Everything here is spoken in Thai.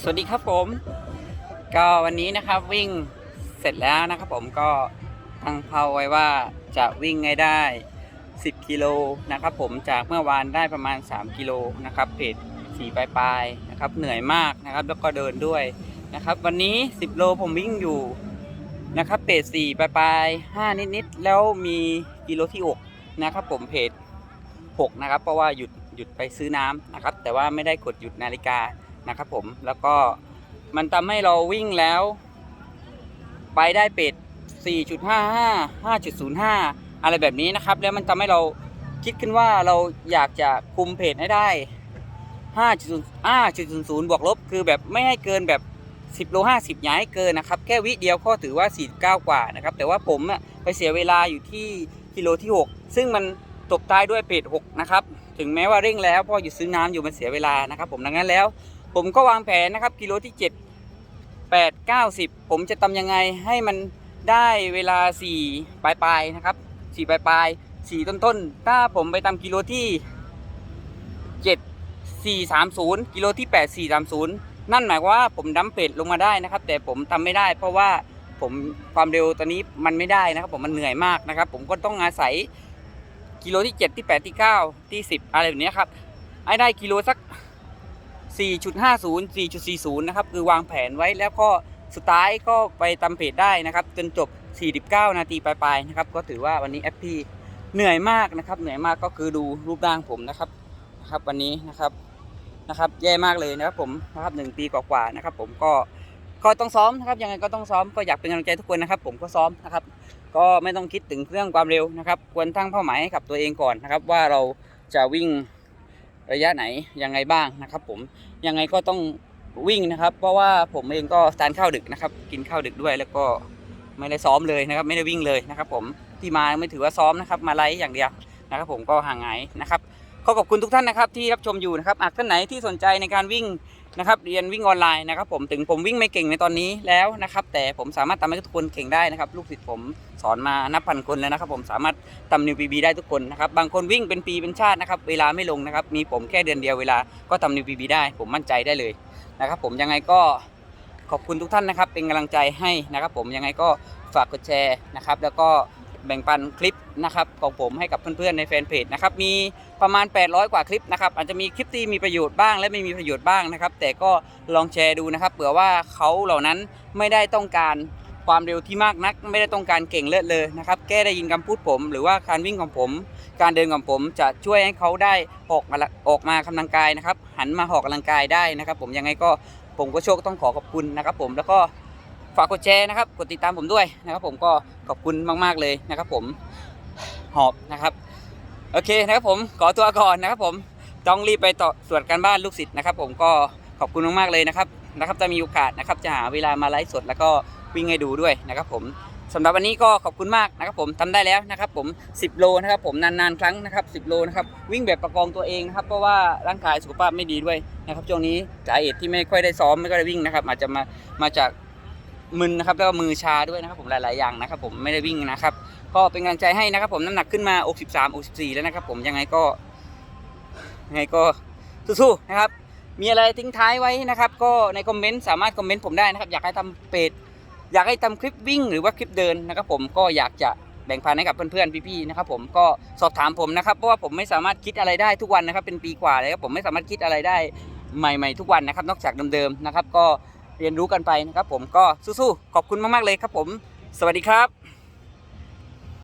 สวัสดีครับผม ก็วันนี้นะครับวิ่งเสร็จแล้วนะครับผมก็ตั้งเป้าไว้ว่าจะวิ่งให้ได้ 10 กิโลนะครับผมจากเมื่อวานได้ประมาณ 3 กิโลนะครับเพจสี่ปลายๆนะครับเหนื่อยมากนะครับแล้วก็เดินด้วยนะครับวันนี้ 10 โลผมวิ่งอยู่นะครับเพจสี่ปลายๆ5นิดๆแล้วมีกิโลที่6นะครับผมเพจ6นะครับเพราะว่าหยุดหยุดไปซื้อน้ำนะครับแต่ว่าไม่ได้กดหยุดนาฬิกา นะครับผมแล้วก็มันทำให้เราวิ่งแล้ว ไปได้เป็ด 4.55 5.05 อะไรแบบนี้นะครับ แล้วมันทำให้เราคิดขึ้นว่าเราอยากจะคุมเพจให้ได้ 5.0 5.00 บวกลบ คือแบบไม่ให้เกินแบบ 10 โล 50อย่าให้เกินนะครับ แค่วิเดียวก็ถือว่า 49 กว่านะครับ แต่ว่าผมอะไปเสียเวลาอยู่ที่กิโลที่ 6 ซึ่งมันตบท้ายด้วยเพจ6นะครับ ถึงแม้ว่าเร่งแล้วพออยู่ซื้อน้ำอยู่มันเสียเวลานะครับ ผมดังนั้นแล้ว ผมก็วางแผนนะครับกิโลที่ 7 8 9 10 ผมจะทำยังไงให้มันได้เวลา 4 ปลายปลายนะครับ4ปลายปลาย4ต้นต้นถ้าผมไปทำกิโลที่ 7 4 3 0 กิโลที่ 8 4 3 0 นั่นหมายว่าผมดัมเพจลงมาได้นะครับ แต่ผมทำไม่ได้เพราะว่าผมความเร็วตอนนี้มันไม่ได้นะครับ ผมมันเหนื่อยมากนะครับ ผมก็ต้องอาศัยกิโลที่ 7 ที่ 8 ที่ 9 ที่ 10 อะไรแบบนี้ครับให้ได้กิโลสัก 4.50 4.40 นะครับ คือวางแผนไว้แล้วก็สุดท้ายก็ไปตามเพจได้นะครับ จนจบ 49 นาทีปลายๆนะครับ ก็ถือว่าวันนี้แอปพีเหนื่อยมากนะครับ เหนื่อยมากก็คือดูรูปร่างผมนะครับนะครับ วันนี้นะครับนะครับ แย่มากเลยนะครับผมนะครับหนึ่งปีกว่าๆนะครับ ผมก็ก็ต้องซ้อมนะครับยังไงก็ต้องซ้อมก็อยากเป็นกำลังใจทุกคนนะครับ ผมก็ซ้อมนะครับ ก็ไม่ต้องคิดถึงเรื่องความเร็วนะครับ ควรตั้งเป้าหมายให้กับตัวเองก่อนนะครับ ว่าเราจะวิ่ง ระยะไหนยังไงบ้างนะครับ ผมยังไงก็ต้องวิ่งนะครับ เพราะว่าผมเองก็ทานข้าวดึกนะครับ กินข้าวดึกด้วยแล้วก็ไม่ได้ซ้อมเลยนะครับ ไม่ได้วิ่งเลยนะครับ ผมที่มาไม่ถือว่าซ้อมนะครับ มาไลฟ์อย่างเดียวนะครับผมก็ห่างหายนะครับขอขอบคุณทุกท่านนะครับที่รับชมอยู่นะครับหากท่านไหนที่สนใจในการวิ่งนะครับเรียนวิ่งออนไลน์นะครับ ผมถึงผมวิ่งไม่เก่งในตอนนี้แล้วนะครับ แต่ผมสามารถทำให้ทุกคนเก่งได้นะครับ ลูกศิษย์ผม อนมานับพันคนแล้วนะครับ ผมสามารถทำนิวปีบีได้ทุกคนนะครับบางคนวิ่งเป็นปีเป็นชาตินะครับเวลาไม่ลงนะครับมีผมแค่เดือนเดียวเวลาก็ทำนิวปีบีได้ ผมมั่นใจได้เลยนะครับ ผมยังไงก็ขอบคุณทุกท่านนะครับ เป็นกำลังใจให้นะครับ ผมยังไงก็ฝากกดแชร์นะครับ แล้วก็แบ่งปันคลิปนะครับของผมให้กับเพื่อนๆในแฟนเพจนะครับมีประมาณ 800 กว่าคลิปนะครับอาจจะมีคลิปที่มีประโยชน์บ้าง และไม่มีประโยชน์บ้างนะครับ แต่ก็ลองแชร์ดูนะครับเผื่อว่าเขาเหล่านั้นไม่ได้ต้องการ ความเร็วที่มากนัก ไม่ได้ต้องการเก่งเลิศเลยนะครับแค่ได้ยินคำพูดผม หรือว่าการวิ่งของผม การเดินของผมจะช่วยให้เขาได้ออกมาออกมากำลังกายนะครับหันมาออกกำลังกายได้นะครับ ผมยังไงก็ผมก็โชคต้องขอขอบคุณนะครับ ผมแล้วก็ฝากกดแชร์นะครับกดติดตามผมด้วยนะครับ ผมก็ขอบคุณมากๆเลยนะครับ ผมหอบนะครับโอเคนะครับผมขอตัวก่อนนะครับ ผมต้องรีบไปต่อสวดการบ้านลูกศิษย์นะครับ ผมก็ขอบคุณมากๆเลยนะครับนะครับจะมีโอกาสนะครับจะหาเวลามาไลฟ์สดแล้วก็ วิ่งให้ดูด้วยนะครับผมสำหรับวันนี้ก็ขอบคุณมากนะครับผมทำได้แล้วนะครับผม 10 โลนะครับผมนานๆครั้งนะครับ 10 โลนะครับวิ่งแบบประคองตัวเองนะครับเพราะว่าร่างกายสุขภาพไม่ดีด้วยนะครับช่วงนี้สาเหตุที่ไม่ค่อยได้ซ้อมไม่ค่อยได้วิ่งนะครับอาจจะมามาจากมึนนะครับแล้วก็มือชาด้วยนะครับผมหลาย ๆ อย่างนะครับผมไม่ได้วิ่งนะครับก็เป็นกำลังใจให้นะครับผมน้ำหนักขึ้นมาอก13อก14แล้วนะครับผมยังไงก็ยังไงก็สู้ๆนะครับมีอะไรทิ้งท้ายไว้นะครับ ก็ในคอมเมนต์สามารถคอมเมนต์ผมได้นะครับ อยากให้ทำเพจ อยากให้ทำคลิปวิ่งหรือว่าคลิปเดินนะครับผมก็อยากจะแบ่งปันให้กับเพื่อนๆพี่ๆนะครับผมก็สอบถามผมนะครับเพราะว่าผมไม่สามารถคิดอะไรได้ทุกวันนะครับเป็นปีกว่าเลยครับผมไม่สามารถคิดอะไรได้ใหม่ๆทุกวันนะครับนอกจากเดิมๆนะครับก็เรียนรู้กันไปนะครับผมก็สู้ๆขอบคุณมากๆเลยครับผม สวัสดีครับ